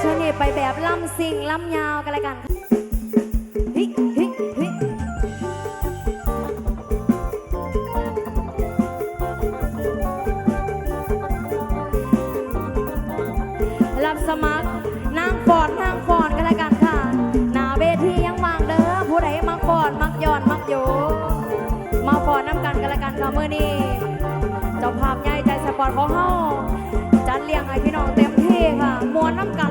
ช่วงนี้ไปแบบล่ำซิงล่ำยาวกันเลยกันฮิฮิฮิรับสมัครนางฟอนนางฟอนกันเลยกันค่ะ หน้าเวทียังว่างเด้อผู้ใดมักฟอนมักย้อนมักโยมาฟอนน้ำกันกันเลยกันค่ะมื่อนี้เจ้าภาพใหญ่ใจสปอร์ตของเฮาจัดเลี้ยงให้พี่น้องเต็มที่ค่ะมวนน้ำกัน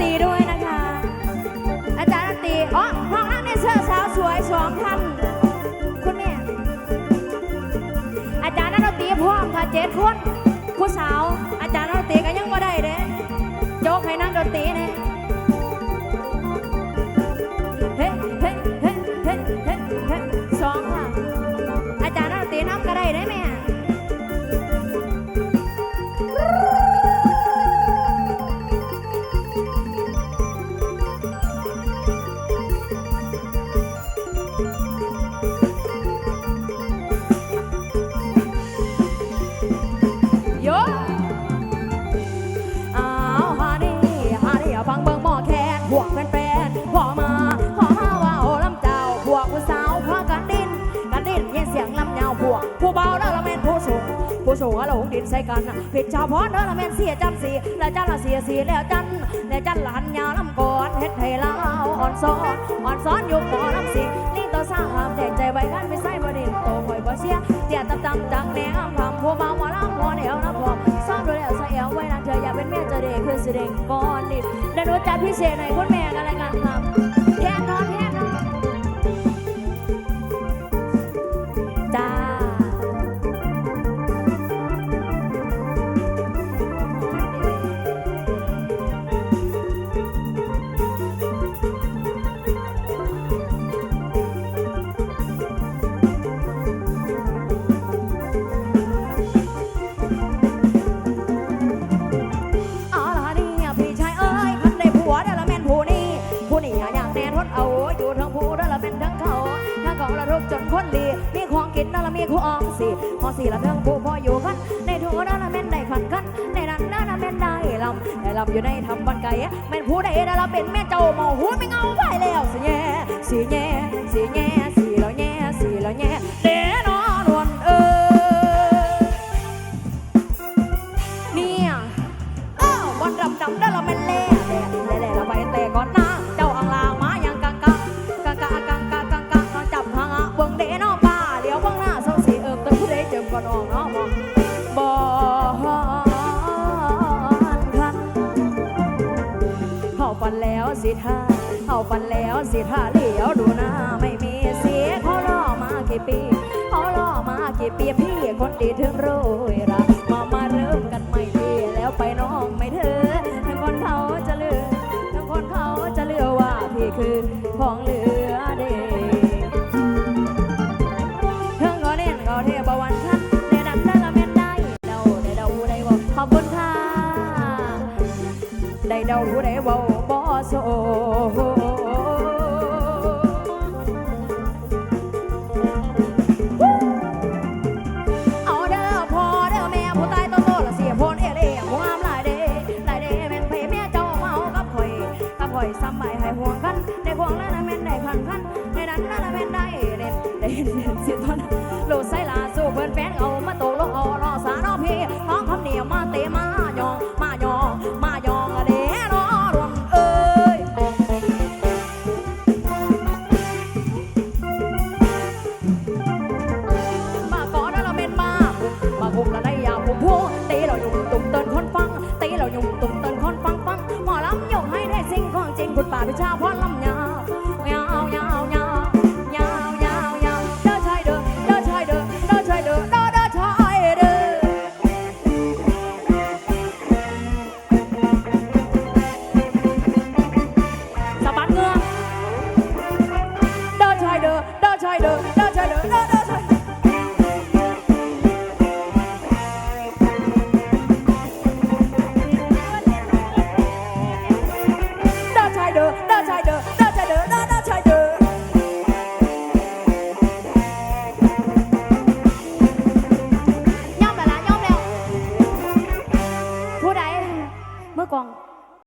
ตรีด้วยนะคะ อาจารย์ดนตรีอ๋อห้องนั่งในเสื้อสาวสวยสองท่านคุณแม่อาจารย์นักดนตรีพร้อมค่ะเจ็ดคนผู้สาว อาจารย์นักดนตรีก็ยังมาได้เด้โจกให้นั่งดนตรีเนี่ย ลงดินใส่กันผิดชาวพรเด้อละแม่นเสียจันสีแล้วจันละเสียสีแล้วจันแล้วจันละหันยาลำก่อนเฮ็ดให้ลาวอ่อนซ้อนอ่อนซ้อนอยู่หมอลำสิลิงตัวสร้างหามแดงใจไว้กันไม่ใส่บ่ดินโตคอยบ่เสียเตี้ยตำตำจังแหนงคำผู้เบาหมอลำหัวเหนียวนะพอซ้อมดูแล้วใส่เอวไว้นานเธออย่าเป็นเมียเจะเด็กคือสิเด็กก่อนดิดี๋ยวหนูจัดพิเศษให้คุณแม่กันเลยกันครับ กูอละมีของสิพอสิละเทิงผู้พออยู่กันในถูเด้อละเม่นได้ขันกันในนั้นเด้อละเม่นได้ลำได้ลำอยู่ในทำบันไก่แม่นผู้ใดเด้ละเป็นแม่เจ้าหมอหูไม่เงาไปแล้วสิแย่สิแย่ ฝันแล้วสิท่าเข้าฝันแล้วสิท่าเลี้ยวดูหน้าไม่มีเสียเขาล่อมากี่ปีเขาล่อมากี่ปีพี่คนดีถึงโรยรักมามาเริ่มกันใหม่ดีแล้วไปน้องไม่เธอทั้งคนเขาจะเลือทั้งคนเขาจะเลือว่าพี่คือของเหลือเด็กเพิ่งก็เน้นก็เทบวันคันเดดันได้ละแม่นได้เดาได้เดาผู้ใดบอกขอบคุณค่ะได้เดาผู้บอก โอเด้อพอเด้อแม่ผู้ตายตัวโตละเสียพลเอเล่ห่วงหลายเด้ลายเด้แม่นเพแม่เจ้าเมากับข่อยกับข่อยซ้ำใบให้ห่วงกันในห่วงนั้นะแม่นได้พันพันในนั้นนั้นแม่นได้เล่นได้เล่นเสียตอน